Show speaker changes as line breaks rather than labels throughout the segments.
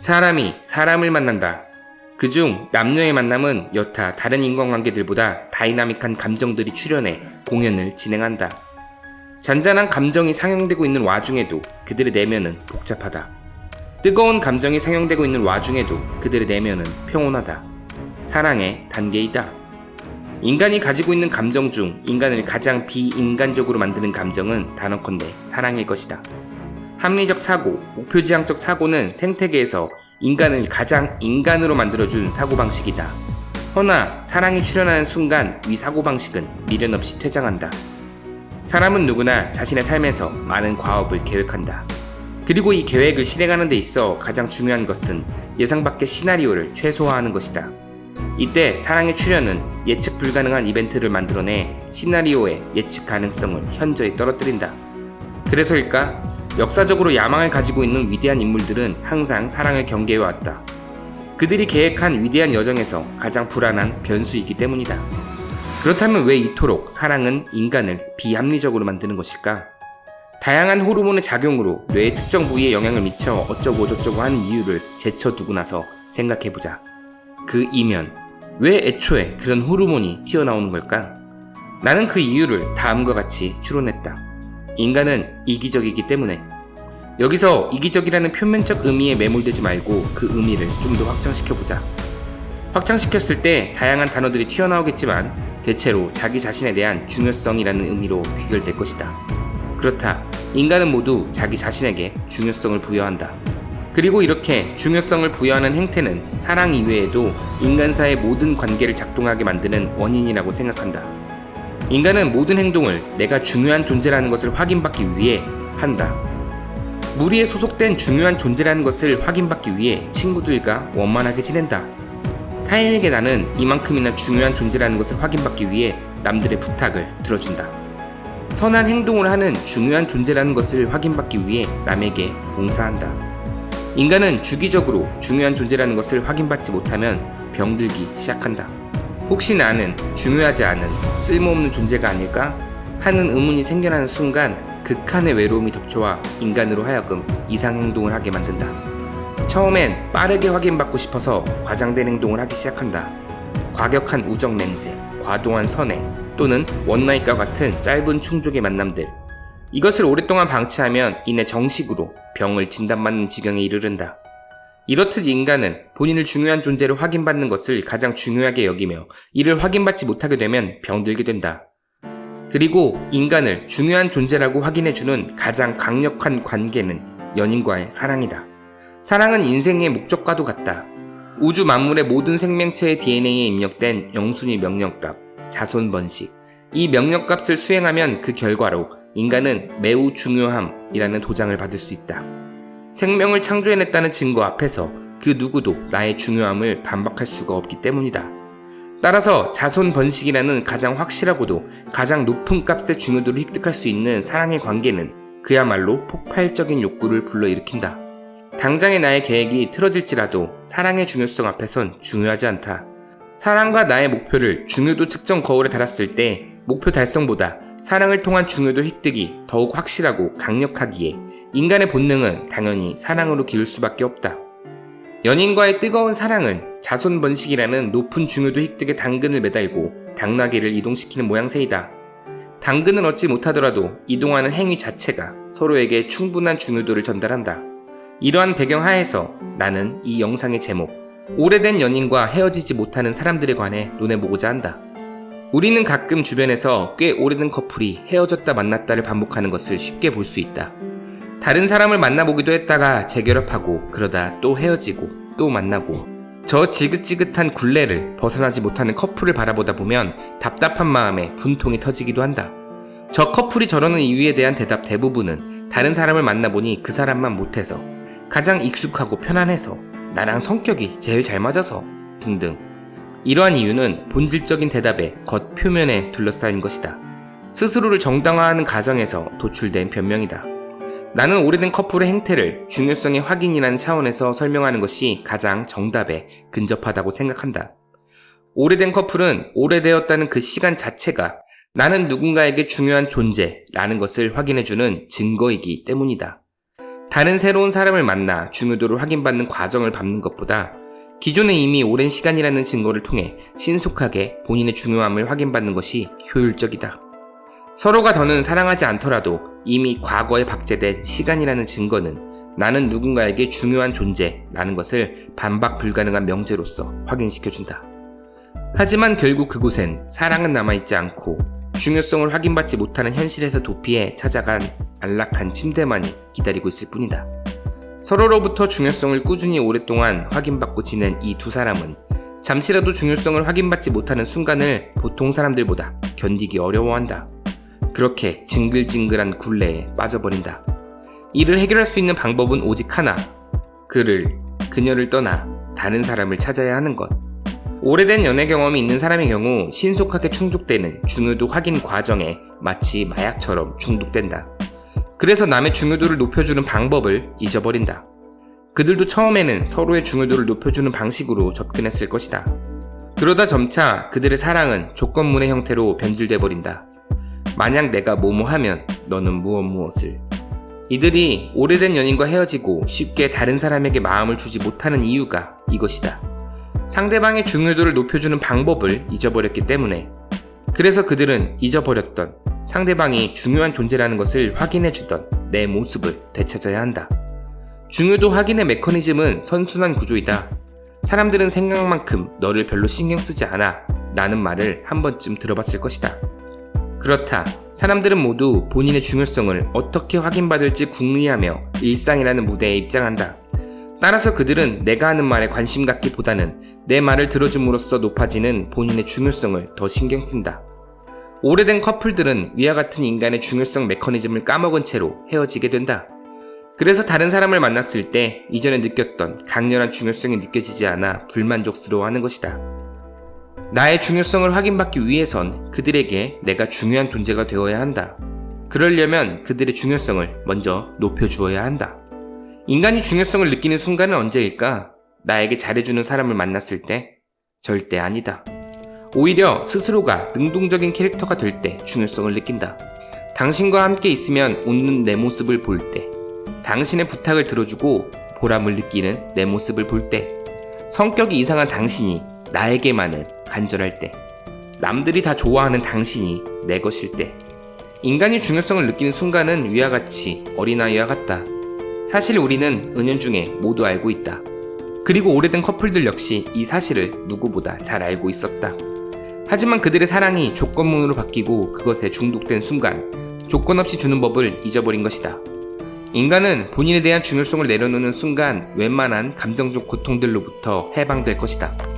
사람이 사람을 만난다. 그중 남녀의 만남은 여타 다른 인간관계들보다 다이나믹한 감정들이 출현해 공연을 진행한다. 잔잔한 감정이 상영되고 있는 와중에도 그들의 내면은 복잡하다. 뜨거운 감정이 상영되고 있는 와중에도 그들의 내면은 평온하다. 사랑의 단계이다. 인간이 가지고 있는 감정 중 인간을 가장 비인간적으로 만드는 감정은 단언컨대 사랑일 것이다. 합리적 사고, 목표지향적 사고는 생태계에서 인간을 가장 인간으로 만들어준 사고방식이다. 허나 사랑이 출현하는 순간 위 사고방식은 미련 없이 퇴장한다. 사람은 누구나 자신의 삶에서 많은 과업을 계획한다. 그리고 이 계획을 실행하는 데 있어 가장 중요한 것은 예상 밖의 시나리오를 최소화하는 것이다. 이때 사랑의 출현은 예측 불가능한 이벤트를 만들어내 시나리오의 예측 가능성을 현저히 떨어뜨린다. 그래서일까? 역사적으로 야망을 가지고 있는 위대한 인물들은 항상 사랑을 경계해왔다. 그들이 계획한 위대한 여정에서 가장 불안한 변수이기 때문이다. 그렇다면 왜 이토록 사랑은 인간을 비합리적으로 만드는 것일까? 다양한 호르몬의 작용으로 뇌의 특정 부위에 영향을 미쳐 어쩌고 저쩌고 하는 이유를 제쳐두고 나서 생각해보자. 그 이면, 왜 애초에 그런 호르몬이 튀어나오는 걸까? 나는 그 이유를 다음과 같이 추론했다. 인간은 이기적이기 때문에. 여기서 이기적이라는 표면적 의미에 매몰되지 말고 그 의미를 좀 더 확장시켜보자. 확장시켰을 때 다양한 단어들이 튀어나오겠지만 대체로 자기 자신에 대한 중요성이라는 의미로 귀결될 것이다. 그렇다. 인간은 모두 자기 자신에게 중요성을 부여한다. 그리고 이렇게 중요성을 부여하는 행태는 사랑 이외에도 인간사의 모든 관계를 작동하게 만드는 원인이라고 생각한다. 인간은 모든 행동을 내가 중요한 존재라는 것을 확인받기 위해 한다. 무리에 소속된 중요한 존재라는 것을 확인받기 위해 친구들과 원만하게 지낸다. 타인에게 나는 이만큼이나 중요한 존재라는 것을 확인받기 위해 남들의 부탁을 들어준다. 선한 행동을 하는 중요한 존재라는 것을 확인받기 위해 남에게 봉사한다. 인간은 주기적으로 중요한 존재라는 것을 확인받지 못하면 병들기 시작한다. 혹시 나는 중요하지 않은 쓸모없는 존재가 아닐까? 하는 의문이 생겨나는 순간 극한의 외로움이 덮쳐와 인간으로 하여금 이상 행동을 하게 만든다. 처음엔 빠르게 확인받고 싶어서 과장된 행동을 하기 시작한다. 과격한 우정 맹세, 과도한 선행, 또는 원나잇과 같은 짧은 충족의 만남들. 이것을 오랫동안 방치하면 이내 정식으로 병을 진단받는 지경에 이르른다. 이렇듯 인간은 본인을 중요한 존재로 확인받는 것을 가장 중요하게 여기며 이를 확인받지 못하게 되면 병들게 된다. 그리고 인간을 중요한 존재라고 확인해주는 가장 강력한 관계는 연인과의 사랑이다. 사랑은 인생의 목적과도 같다. 우주 만물의 모든 생명체의 DNA에 입력된 영순위 명령값, 자손 번식. 이 명령값을 수행하면 그 결과로 인간은 매우 중요함이라는 도장을 받을 수 있다. 생명을 창조해냈다는 증거 앞에서 그 누구도 나의 중요함을 반박할 수가 없기 때문이다. 따라서 자손 번식이라는 가장 확실하고도 가장 높은 값의 중요도를 획득할 수 있는 사랑의 관계는 그야말로 폭발적인 욕구를 불러일으킨다. 당장의 나의 계획이 틀어질지라도 사랑의 중요성 앞에선 중요하지 않다. 사랑과 나의 목표를 중요도 측정 거울에 달았을 때 목표 달성보다 사랑을 통한 중요도 획득이 더욱 확실하고 강력하기에 인간의 본능은 당연히 사랑으로 기울 수밖에 없다. 연인과의 뜨거운 사랑은 자손 번식이라는 높은 중요도 획득의 당근을 매달고 당나귀를 이동시키는 모양새이다. 당근을 얻지 못하더라도 이동하는 행위 자체가 서로에게 충분한 중요도를 전달한다. 이러한 배경 하에서 나는 이 영상의 제목, 오래된 연인과 헤어지지 못하는 사람들에 관해 논해보고자 한다. 우리는 가끔 주변에서 꽤 오래된 커플이 헤어졌다 만났다를 반복하는 것을 쉽게 볼 수 있다. 다른 사람을 만나보기도 했다가 재결합하고 그러다 또 헤어지고 또 만나고 저 지긋지긋한 굴레를 벗어나지 못하는 커플을 바라보다 보면 답답한 마음에 분통이 터지기도 한다. 저 커플이 저러는 이유에 대한 대답 대부분은 다른 사람을 만나보니 그 사람만 못해서 가장 익숙하고 편안해서 나랑 성격이 제일 잘 맞아서 등등 이러한 이유는 본질적인 대답의 겉 표면에 둘러싸인 것이다. 스스로를 정당화하는 과정에서 도출된 변명이다. 나는 오래된 커플의 행태를 중요성의 확인이라는 차원에서 설명하는 것이 가장 정답에 근접하다고 생각한다. 오래된 커플은 오래되었다는 그 시간 자체가 나는 누군가에게 중요한 존재라는 것을 확인해주는 증거이기 때문이다. 다른 새로운 사람을 만나 중요도를 확인받는 과정을 밟는 것보다 기존에 이미 오랜 시간이라는 증거를 통해 신속하게 본인의 중요함을 확인받는 것이 효율적이다. 서로가 더는 사랑하지 않더라도 이미 과거에 박제된 시간이라는 증거는 나는 누군가에게 중요한 존재라는 것을 반박 불가능한 명제로서 확인시켜준다. 하지만 결국 그곳엔 사랑은 남아있지 않고 중요성을 확인받지 못하는 현실에서 도피해 찾아간 안락한 침대만이 기다리고 있을 뿐이다. 서로로부터 중요성을 꾸준히 오랫동안 확인받고 지낸 이 두 사람은 잠시라도 중요성을 확인받지 못하는 순간을 보통 사람들보다 견디기 어려워한다. 그렇게 징글징글한 굴레에 빠져버린다. 이를 해결할 수 있는 방법은 오직 하나. 그를, 그녀를 떠나 다른 사람을 찾아야 하는 것. 오래된 연애 경험이 있는 사람의 경우 신속하게 충족되는 중요도 확인 과정에 마치 마약처럼 중독된다. 그래서 남의 중요도를 높여주는 방법을 잊어버린다. 그들도 처음에는 서로의 중요도를 높여주는 방식으로 접근했을 것이다. 그러다 점차 그들의 사랑은 조건문의 형태로 변질돼 버린다. 만약 내가 뭐뭐 하면 너는 무엇 무엇을. 이들이 오래된 연인과 헤어지고 쉽게 다른 사람에게 마음을 주지 못하는 이유가 이것이다. 상대방의 중요도를 높여주는 방법을 잊어버렸기 때문에. 그래서 그들은 잊어버렸던 상대방이 중요한 존재라는 것을 확인해주던 내 모습을 되찾아야 한다. 중요도 확인의 메커니즘은 선순환 구조이다. 사람들은 생각만큼 너를 별로 신경 쓰지 않아 라는 말을 한 번쯤 들어봤을 것이다. 그렇다. 사람들은 모두 본인의 중요성을 어떻게 확인받을지 궁리하며 일상이라는 무대에 입장한다. 따라서 그들은 내가 하는 말에 관심 갖기보다는 내 말을 들어줌으로써 높아지는 본인의 중요성을 더 신경 쓴다. 오래된 커플들은 위와 같은 인간의 중요성 메커니즘을 까먹은 채로 헤어지게 된다. 그래서 다른 사람을 만났을 때 이전에 느꼈던 강렬한 중요성이 느껴지지 않아 불만족스러워하는 것이다. 나의 중요성을 확인받기 위해선 그들에게 내가 중요한 존재가 되어야 한다. 그러려면 그들의 중요성을 먼저 높여주어야 한다. 인간이 중요성을 느끼는 순간은 언제일까? 나에게 잘해주는 사람을 만났을 때? 절대 아니다. 오히려 스스로가 능동적인 캐릭터가 될 때 중요성을 느낀다. 당신과 함께 있으면 웃는 내 모습을 볼 때, 당신의 부탁을 들어주고 보람을 느끼는 내 모습을 볼 때, 성격이 이상한 당신이 나에게만은 간절할 때, 남들이 다 좋아하는 당신이 내 것일 때, 인간이 중요성을 느끼는 순간은 위와 같이 어린아이와 같다. 사실 우리는 은연중에 모두 알고 있다. 그리고 오래된 커플들 역시 이 사실을 누구보다 잘 알고 있었다. 하지만 그들의 사랑이 조건문으로 바뀌고 그것에 중독된 순간 조건 없이 주는 법을 잊어버린 것이다. 인간은 본인에 대한 중요성을 내려놓는 순간 웬만한 감정적 고통들로부터 해방될 것이다.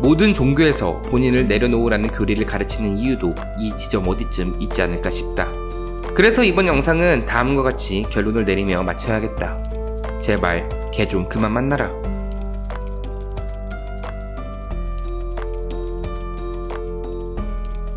모든 종교에서 본인을 내려놓으라는 교리를 가르치는 이유도 이 지점 어디쯤 있지 않을까 싶다. 그래서 이번 영상은 다음과 같이 결론을 내리며 마쳐야겠다. 제발 개좀 그만 만나라.